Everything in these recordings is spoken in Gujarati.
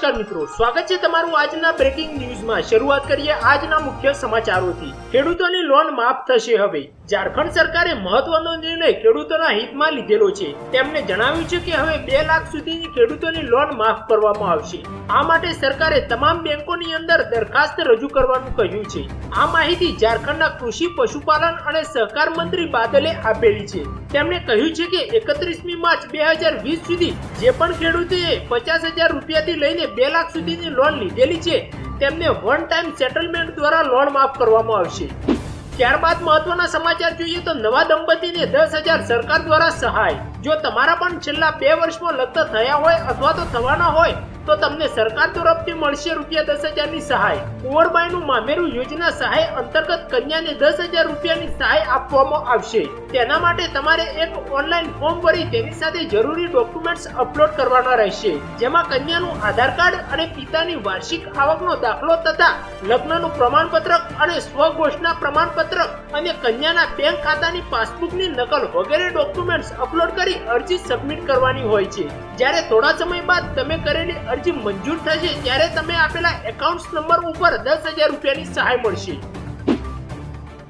નમસ્કાર મિત્રો, સ્વાગત છે તમારું આજના બ્રેકિંગ ન્યૂઝમાં શરૂઆત કરીએ આજના મુખ્ય સમાચારોથી. ખેડૂતોની લોન માફ થશે હવે. ઝારખંડ સરકારે મહત્વનો નિર્ણય ખેડૂતોના હિતમાં લીધેલો છે. તેમણે જણાવ્યું છે કે હવે બે લાખ સુધીની ખેડૂતોની લોન માફ કરવામાં આવશે. આ માટે સરકારે તમામ બેંકોની અંદર દરખાસ્ત રજૂ કરવાનું કહ્યું છે. આ માહિતી ઝારખંડના કૃષિ, પશુપાલન અને સહકાર મંત્રી બાદલે આપેલી છે. તેમણે કહ્યું છે કે એકત્રીસમી માર્ચ બે હજાર વીસ સુધી જે પણ ખેડૂતોએ પચાસ હજાર રૂપિયાથી લઈને બે લાખ સુધીની લોન લીધેલી છે, તેમને વન ટાઈમ સેટલમેન્ટ દ્વારા લોન માફ કરવામાં આવશે. ત્યારબાદ મહત્વના સમાચાર જોઈએ તો નવા દંપતીને દસ હજાર સરકાર દ્વારા સહાય. જો તમારા પણ છેલ્લા બે વર્ષમાં લગ્ન થયા હોય અથવા તો થવાના હોય, તો તમને સરકાર તરફથી મળશે રૂપિયા દસ હજારની સહાય. કુંવરબાઈનું મામેરું યોજના સહાય અંતર્ગત કન્યાને દસ હજાર રૂપિયાની સહાય આપવામાં આવશે. તેના માટે તમારે એક ઓનલાઈન ફોર્મ ભરી તેની સાથે જરૂરી ડોક્યુમેન્ટ્સ અપલોડ કરવાના રહેશે. જેમાં કન્યાનું આધાર કાર્ડ અને પિતાની વાર્ષિક આવકનો દાખલો તથા લગ્નનું પ્રમાણપત્ર અને સ્વઘોષણા પ્રમાણપત્ર અને કન્યાના બેંક ખાતાની પાસબુકની નકલ વગેરે ડોક્યુમેન્ટ્સ અપલોડ કરી અરજી સબમિટ કરવાની હોય છે. જ્યારે થોડા સમય બાદ તમે કરેલી અરજી મંજૂર થશે, ત્યારે તમે આપેલા એકાઉન્ટ નંબર ઉપર દસ હજાર રૂપિયાની સહાય મળશે.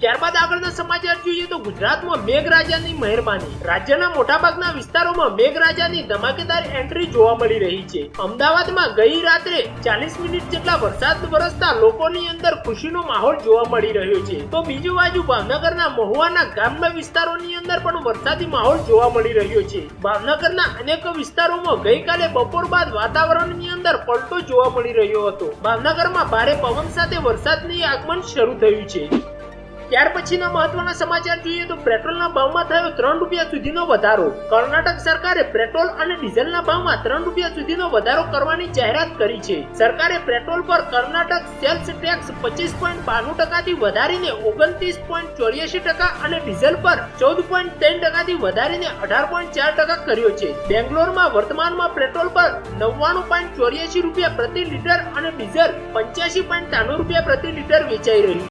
ત્યારબાદ આગળના સમાચાર જોઈએ તો ગુજરાતમાં મેઘરાજાની મહેરબાની. રાજ્યના મોટાભાગના વિસ્તારોમાં મેઘરાજાની ધમાકેદાર એન્ટ્રી જોવા મળી રહી છે. અમદાવાદમાં ગઈ રાત્રે ચાલીસ મિનિટ જેટલા વરસાદ વરસતા લોકોની અંદર ખુશીનો માહોલ જોવા મળી રહ્યો છે. તો બીજી બાજુ ભાવનગરના મહુવાના ગ્રામ્ય વિસ્તારોની અંદર પણ વરસાદી માહોલ જોવા મળી રહ્યો છે. ભાવનગરના અનેક વિસ્તારોમાં ગઈકાલે બપોર બાદ વાતાવરણની અંદર પલટો જોવા મળી રહ્યો હતો. ભાવનગરમાં ભારે પવન સાથે વરસાદની આગમન શરૂ થયું છે. ત્યાર પછીના મહત્વના સમાચાર જોઈએ તો પેટ્રોલના ભાવમાં થયો ત્રણ રૂપિયા સુધીનો વધારો. કર્ણાટક સરકારે પેટ્રોલ અને ડીઝલના ભાવમાં ત્રણ રૂપિયા સુધીનો વધારો કરવાની જાહેરાત કરી છે. સરકારે પેટ્રોલ પર કર્ણાટક સેલ્સ ટેક્સ પચીસ પોઈન્ટ બાણું ટકાથી વધારીને ઓગણત્રીસ પોઈન્ટ ચોર્યાસી ટકા અને ડીઝલ પર ચૌદ પોઈન્ટ ત્રણ ટકાથી વધારીને અઢાર પોઈન્ટ ચાર ટકા કર્યો છે. બેંગ્લોરમાં વર્તમાનમાં પેટ્રોલ પર નવ્વાણું પોઈન્ટ ચોર્યાસી રૂપિયા પ્રતિ લીટર અને ડીઝલ પંચ્યાસી પોઈન્ટ ત્રાણું રૂપિયા પ્રતિ લીટર વેચાઈ રહ્યું